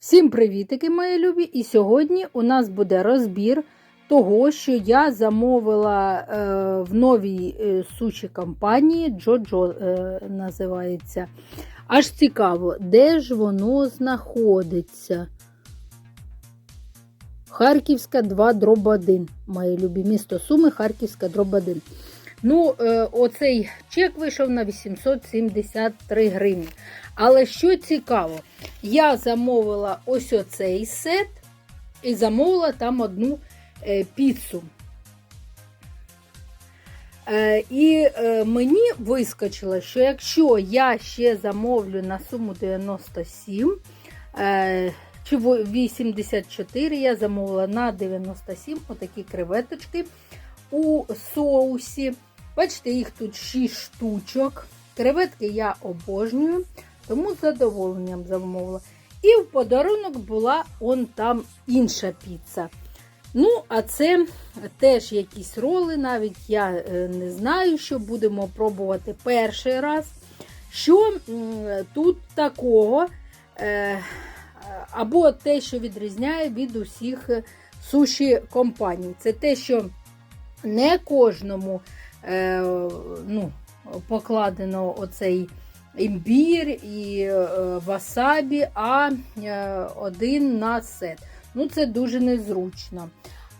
Всім привітики, мої любі! І сьогодні у нас буде розбір того, що я замовила е, в новій е, суші компанії Джоджо е, називається. Аж цікаво, де ж воно знаходиться? Харківська 2 дроб 1. Мої любі місто Суми, Харківська дроб 1. Ну, оцей чек вийшов на 873 гривні. Але що цікаво, я замовила ось оцей сет і замовила там одну е, піцу. Е, і е, мені вискочило, що якщо я ще замовлю на суму 97 е, чи 84, я замовила на 97 отакі креветочки у соусі. Бачите, їх тут 6 штучок. Креветки я обожнюю, тому з задоволенням замовила. І в подарунок була он там інша піца. Ну, а це теж якісь роли, навіть я е, не знаю, що будемо пробувати перший раз. Що тут такого, е, або те, що відрізняє від усіх суші компаній. Це те, що не кожному е, ну, покладено оцей імбір і е, васабі, а е, один на сет. Ну, це дуже незручно.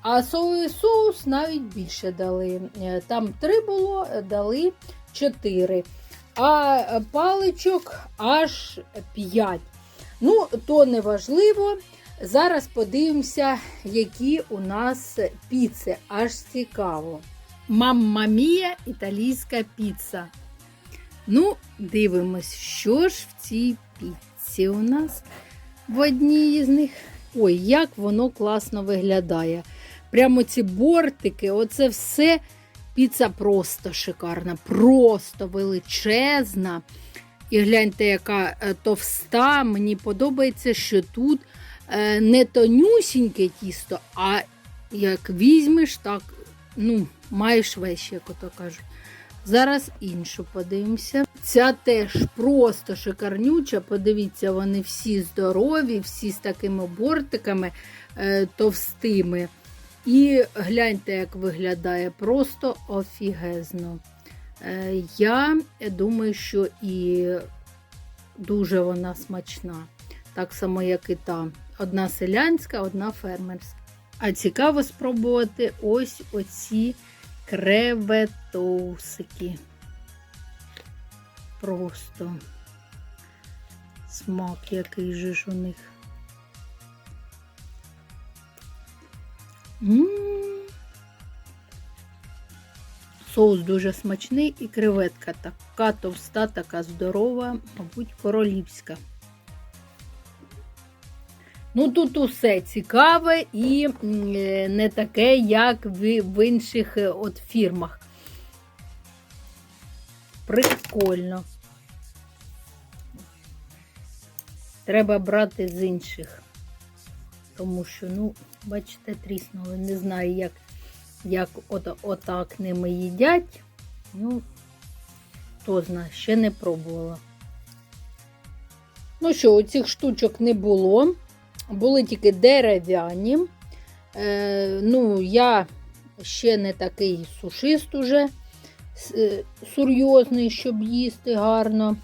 А соєвий соус навіть більше дали. Е, Там три було, дали чотири. А паличок аж п'ять. Ну, то не важливо. Зараз подивимося, які у нас піци. Аж цікаво. Мамма мія італійська піца. Ну, дивимось, що ж в цій піці у нас в одній з них. Ой, як воно класно виглядає. Прямо ці бортики, оце все піца просто шикарна, просто величезна. І гляньте, яка е, товста. Мені подобається, що тут е, не тонюсіньке тісто, а як візьмеш, так ну, маєш вещі, як ото кажуть. Зараз іншу подивимося. Ця теж просто шикарнюча. Подивіться, вони всі здорові, всі з такими бортиками е, товстими. І гляньте, як виглядає, просто офігезно. Е, я думаю, що і дуже вона смачна. Так само, як і та. Одна селянська, одна фермерська. А цікаво спробувати ось оці креветосики. Просто смак який же ж у них. М-м-м. Соус дуже смачний і креветка така товста, така здорова, мабуть, королівська. Ну, тут усе цікаве і не таке, як в, в інших е, от фірмах. Прикольно. Треба брати з інших. Тому що, ну, бачите, тріснули. Не знаю, як як от, отак ними їдять. Ну, хто знає, ще не пробувала. Ну що, оцих штучок не було були тільки дерев'яні. Е, ну, я ще не такий сушист уже е, серйозний, щоб їсти гарно.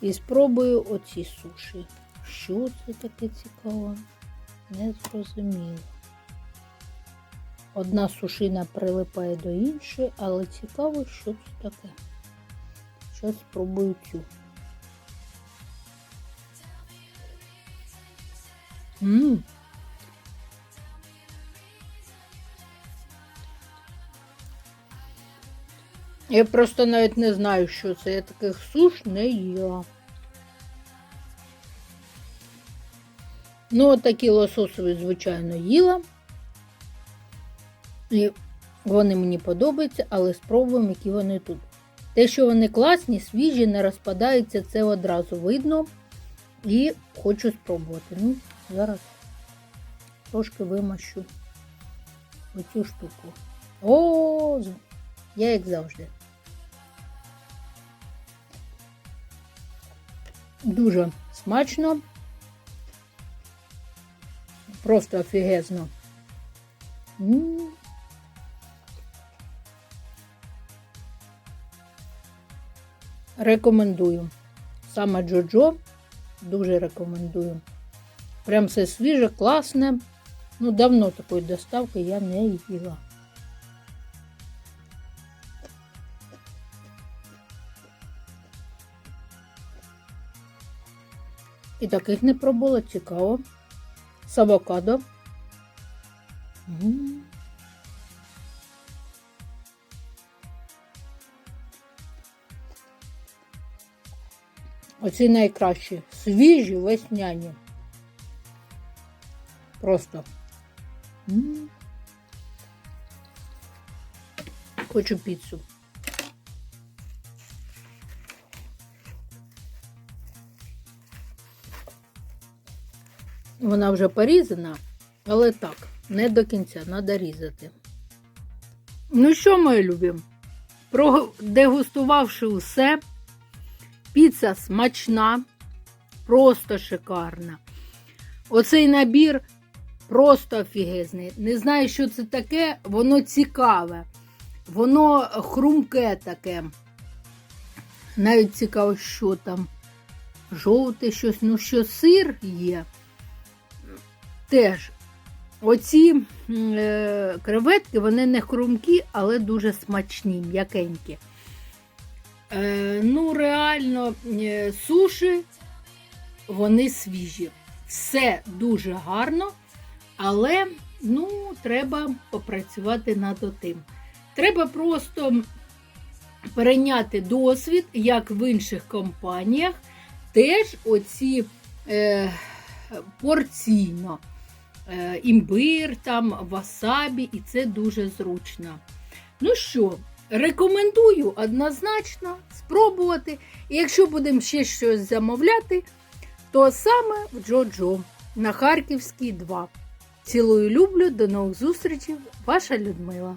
І спробую оці суші. Що це таке цікаво? Не зрозуміло. Одна сушина прилипає до іншої, але цікаво, що це таке. Зараз спробую цю. Ммм. Я просто навіть не знаю, що це. Я таких суш не їла. Ну, такі лососові, звичайно, їла. І вони мені подобаються, але спробуємо, які вони тут. Те, що вони класні, свіжі, не розпадаються, це одразу видно. І хочу спробувати. Ну, Зараз трошки вимащу оцю штуку. О, я як завжди. Дуже смачно, просто офігезно. Рекомендую. Саме Джоджо дуже рекомендую. Прям все свіже, класне. Ну, давно такої доставки я не їла. І таких не пробувала, цікаво. З авокадо. М. Оці найкращі. Свіжі, весняні. Просто. М. Хочу піцу. Вона вже порізана, але так, не до кінця, треба різати. Ну що, мої любі, продегустувавши усе, піца смачна, просто шикарна. Оцей набір просто офігезний. Не знаю, що це таке, воно цікаве, воно хрумке таке. Навіть цікаво, що там. Жовте щось, ну що сир є. Теж оці е, креветки, вони не хрумкі, але дуже смачні, м'якенькі. Е, ну, реально, е, суші, вони свіжі. Все дуже гарно, але ну, треба попрацювати над тим. Треба просто перейняти досвід, як в інших компаніях, теж оці е, порційно. Е, імбир, там, васабі, і це дуже зручно. Ну що, рекомендую однозначно спробувати. І якщо будемо ще щось замовляти, то саме в Джо-Джо на Харківській 2. Цілую люблю, до нових зустрічей, ваша Людмила.